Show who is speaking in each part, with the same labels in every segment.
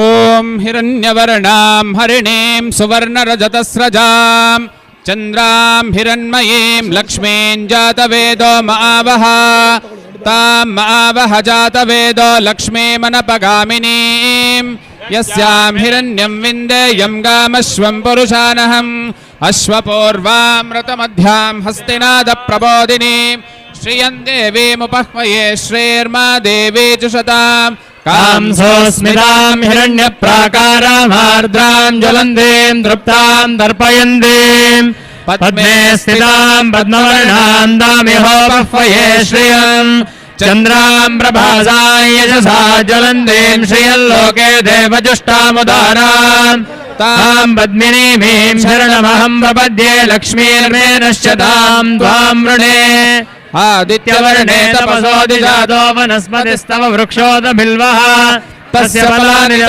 Speaker 1: ॐ हिरण्यवर्णां हरिणीं सुवर्णरजतस्रजां चन्द्रां हिरण्मयीं लक्ष्मीं जातवेदो मावहा तामावह जातवेदो लक्ष्मीमनपगामिनीम् यस्यां हिरण्यं विन्देयं गामश्वं पुरुषानहम् अश्वपूर्वामृतमध्यां हस्तिनादप्रबोधिनी श्रियं देवीमुपह्वये श्रेर्मा देवी च शताम्
Speaker 2: कांसोऽस्मितां हिरण्यप्राकारामार्द्रां ज्वलन्तीं तृप्तां दर्पयन्तीम् पद्मे स्थिताम् पद्मवर्णाम् दामिहोपह्वये श्रियम् चन्द्राम् प्रभासाय यशसा ज्वलन्तीम् श्रियल्लोके देवजुष्टामुदाराम् ताम् पद्मिनीमीम् शरणमहम् प्रपद्ये लक्ष्मीर्मे नश्यताम् त्वाम् वृणे आदित्यवर्णे तपसो दिजातो वनस्पतिस्तव वृक्षोदभिल्वः तस्य फलानि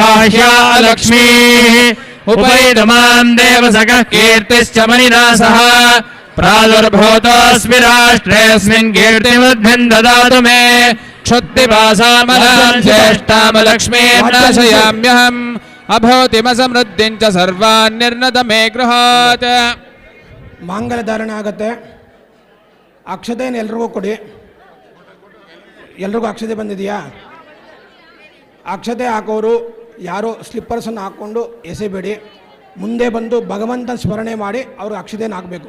Speaker 2: भाष्या लक्ष्मीः ನಿರ್ನ ಮೇ
Speaker 3: ಗೃಹ ಮಾಂಗಲಧಾರಣ ಆಗತ್ತೆ ಅಕ್ಷತೇನೆಗೂ ಕೊಡಿ ಎಲ್ರಿಗೂ ಅಕ್ಷತೆ ಬಂದಿದೆಯಾ ಅಕ್ಷತೆ ಆಕೋರು ಯಾರೋ ಸ್ಲಿಪ್ಪರ್ಸನ್ನು ಹಾಕ್ಕೊಂಡು ಎಸೆಬೇಡಿ ಮುಂದೆ ಬಂದು ಭಗವಂತನ ಸ್ಮರಣೆ ಮಾಡಿ ಅವ್ರಿಗೆ ಅಕ್ಷತೆಯನ್ನು ಹಾಕಬೇಕು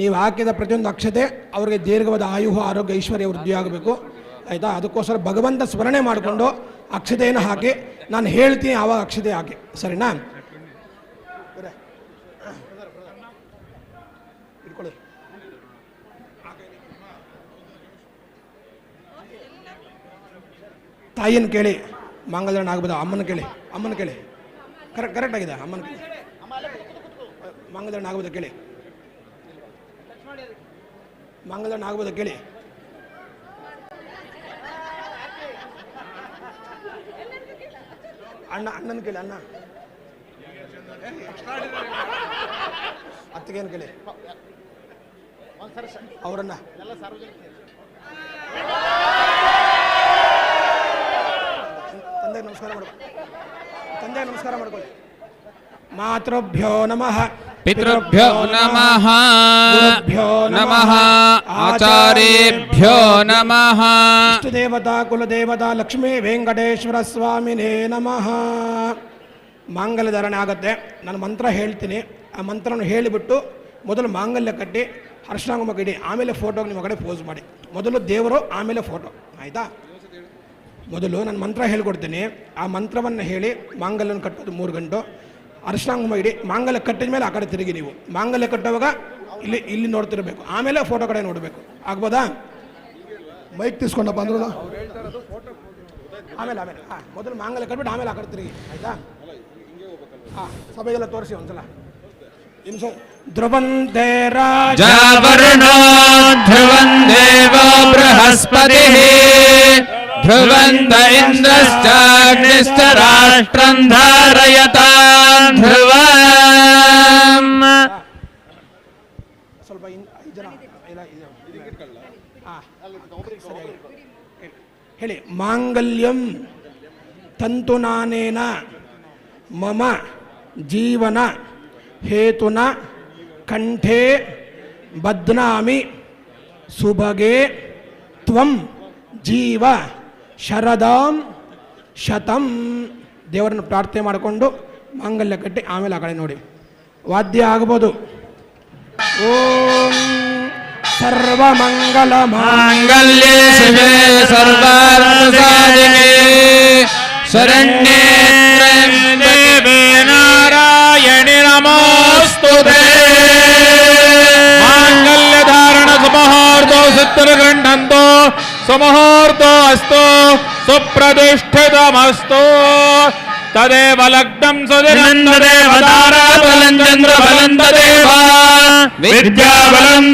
Speaker 3: ನೀವು ಹಾಕಿದ ಪ್ರತಿಯೊಂದು ಅಕ್ಷತೆ ಅವರಿಗೆ ದೀರ್ಘವಾದ ಆಯುಹ ಆರೋಗ್ಯ ಐಶ್ವರ್ಯ ವೃದ್ಧಿ ಆಗಬೇಕು ಆಯಿತಾ ಅದಕ್ಕೋಸ್ಕರ ಭಗವಂತ ಸ್ಮರಣೆ ಮಾಡಿಕೊಂಡು ಅಕ್ಷತೆಯನ್ನು ಹಾಕಿ ನಾನು ಹೇಳ್ತೀನಿ ಆವಾಗ ಅಕ್ಷತೆ ಹಾಕಿ ಸರಿನಾ ತಾಯಿಯನ್ನು ಕೇಳಿ ಆಗ್ಬೋದು ಅಮ್ಮನ ಕೇಳಿ ಅಮ್ಮನ ಕೇಳಿ ಕರೆಕ್ಟ್ ಕರೆಕ್ಟ್ ಆಗಿದೆ ಅಮ್ಮನ ಕೇಳಿ ಮಂಗಲಣ್ಣ ಆಗ್ಬೋದ ಕೇಳಿ ಮಂಗಲಣ್ಣ ಆಗ್ಬೋದ ಕೇಳಿ ಅಣ್ಣ ಅಣ್ಣನ ಕೇಳಿ ಅಣ್ಣ ಅತ್ತಿಗೇನು ಕೇಳಿ ಅವರನ್ನ ತಂದೆ ನಮಸ್ಕಾರ ಮಾಡ ತಂದೆ ನಮಸ್ಕಾರ ಮಾಡ್ಕೊಳ್ಳಿ ಮಾತೃಭ್ಯೋ ನಮಃ
Speaker 1: ಪಿತೃಭ್ಯೋ ನಮಃ
Speaker 3: गुरुभ्यो
Speaker 1: ನಮಃ आचार्येभ्यो नमः
Speaker 3: देवता ಲಕ್ಷ್ಮೀ ವೆಂಕಟೇಶ್ವರ ಸ್ವಾಮಿನೇ ನಮಃ ಮಾಂಗಲ್ಯ ಧಾರಣೆ ಆಗುತ್ತೆ ನಾನು ಮಂತ್ರ ಹೇಳ್ತೀನಿ ಆ ಮಂತ್ರವನ್ನು ಹೇಳಿಬಿಟ್ಟು ಮೊದಲು ಮಾಂಗಲ್ಯ ಕಟ್ಟಿ ಹರ್ಷಾಂಗುಮ ಇಡಿ ಆಮೇಲೆ ಫೋಟೋ ನಿಮ್ಮ ಕಡೆ ಪೋಸ್ ಮಾಡಿ ಮೊದಲು ದೇವರು ಆಮೇಲೆ ಫೋಟೋ ಆಯಿತಾ ಮೊದಲು ನಾನು ಮಂತ್ರ ಹೇಳ್ಕೊಡ್ತೀನಿ ಆ ಮಂತ್ರವನ್ನು ಹೇಳಿ ಮಾಂಗಲ್ಯನ ಕಟ್ಟೋದು ಮೂರು ಗಂಟು ಅರ್ಶಾಂಗ ಇಡಿ ಮಾಂಗಲ್ಯ ಕಟ್ಟಿದ ಮೇಲೆ ಆ ಕಡೆ ತಿರುಗಿ ನೀವು ಮಾಂಗಲ್ಯ ಕಟ್ಟೋವಾಗ ಇಲ್ಲಿ ಇಲ್ಲಿ ನೋಡ್ತಿರಬೇಕು ಆಮೇಲೆ ಫೋಟೋ ಕಡೆ ನೋಡಬೇಕು ಆಗ್ಬೋದಾ ಮೈಕ್ ತೀಸ್ಕೊಂಡಪ್ಪ ಫೋಟೋ ಆಮೇಲೆ ಆಮೇಲೆ ಹಾಂ ಮೊದಲು ಮಾಂಗಲ್ಯ ಕಟ್ಬಿಟ್ಟು ಆಮೇಲೆ ಆ ಕಡೆ ತಿರುಗಿ ಆಯ್ತಾ ಹಾಂ ಸಭೆಗೆಲ್ಲ ತೋರಿಸಿ ಒಂದ್ಸಲ ನಿಮಿಷ ರಾಜ ಧ್ರುವನ್ ध्रुवंत इंद्रश्चिष्ट राष्ट्र धारयता ध्रुव मांगल्यम तंतुनान मम जीवन हेतुना कंठे बध्ना सुभगे जीव ಶರದಾಂ ಶತಂ ದೇವರನ್ನು ಪ್ರಾರ್ಥನೆ ಮಾಡಿಕೊಂಡು ಮಾಂಗಲ್ಯ ಕಟ್ಟಿ ಆಮೇಲೆ ಆ ಕಡೆ ನೋಡಿ ವಾದ್ಯ ಆಗ್ಬೋದು ಓಂ ಸರ್ವಮಂಗಲ
Speaker 1: ಮಾಂಗಲ್ಯ
Speaker 2: ಶಿವೆ ಸರ್ವಾರ್ಥಸಾಧಿಕೆ ಶರಣ್ಯೇ
Speaker 4: ದೇವೇ ನಾರಾಯಣಿ ನಮೋಸ್ತು ಮಾಂಗಲ್ಯ ಧಾರಣ ಸುಮಹಾರ್ದೋ ಸಿತ್ತರು ಗಂಡಂತೋ
Speaker 2: सुमुहूर्तोऽस्तु सुप्रतिष्ठितमस्तु तदेव लग्नं सुधिरन्ददेवताराबलञ्चन्द्रबलन्ददेव विद्याबलं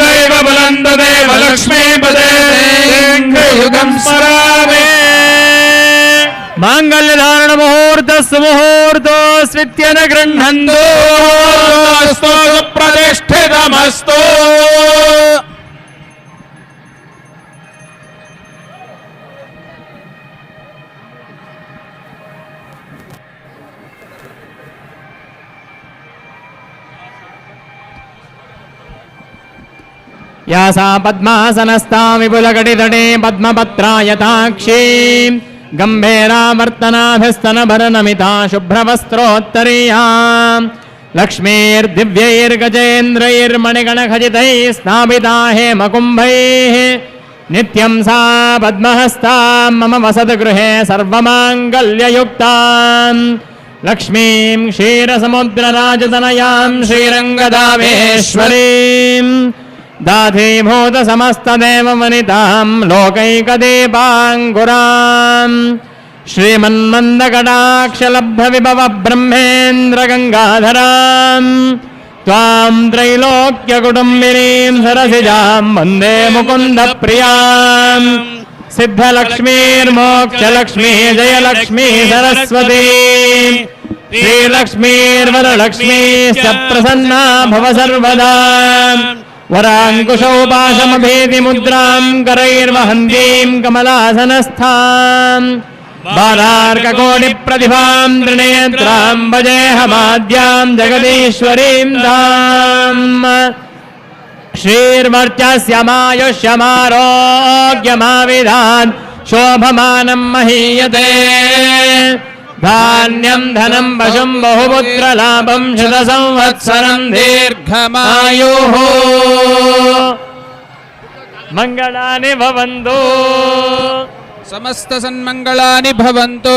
Speaker 2: धारण मुहूर्त सुमुहूर्त स्वित्यन
Speaker 4: गृह्णन्तु सुप्रतिष्ठितमस्तु
Speaker 2: या सा पद्मासनस्था विपुलकटितटे पद्मपत्रायताक्षी गम्भीरावर्तनाभिस्तनभरनमिता शुभ्रवस्त्रोत्तरीया लक्ष्मीर्दिव्यैर्गजेन्द्रैर्मणिगणखचितैः स्थापिता हेमकुम्भैः नित्यं सा पद्महस्ता मम वसतगृहे सर्वमाङ्गल्ययुक्तां लक्ष्मीं क्षीरसमुद्रराजतनयां श्रीरङ्गदावेश्वरीम् समस्त दाधीभूतसमस्तदेवमनितां लोकैकदेवाङ्गुराम् श्रीमन्मन्दकटाक्षलब्धविभवब्रह्मेन्द्रगङ्गाधराम् त्वां त्रैलोक्यकुटुम्बिनीं सरसिजां वन्दे मुकुन्दप्रियाम् सिद्धलक्ष्मीर्मोक्षलक्ष्मी जयलक्ष्मी सरस्वती श्रीलक्ष्मीर्वरलक्ष्मीश्च प्रसन्ना भव सर्वदा मुद्रा वराङ्कुशोपाशमभेदि मुद्राम् करैर्वहन्तीम् कमलासनस्थाम् बालार्ककोटिप्रतिभाम् तृणेत्राम् भजेऽहमाद्याम् जगदीश्वरीम् धाम् श्रीर्वर्चस्यमायुष्यमारोग्यमाविधान् शोभमानम् महीयते ధాన్యం ధనం పశుం బహుపుత్రలాభం శత సంవత్సరం దీర్ఘమాయో మంగళాని భవంతు
Speaker 1: సమస్త సన్మంగళాని భవంతు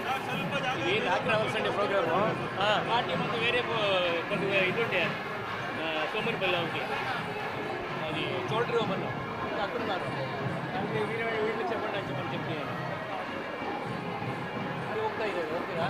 Speaker 2: ఇది నాకు రావాల్సిన ప్రోగ్రాము పార్టీ ముందు వేరే కొన్ని ఇది ఉండే సోమరిపల్లి ఒకటి అది చోటరి ఓపెన్ అక్కడ ఉన్నారు దానికి వీరే వీళ్ళు చెప్పండి అని చెప్పని చెప్తే అది ఒక్క ఓకేరా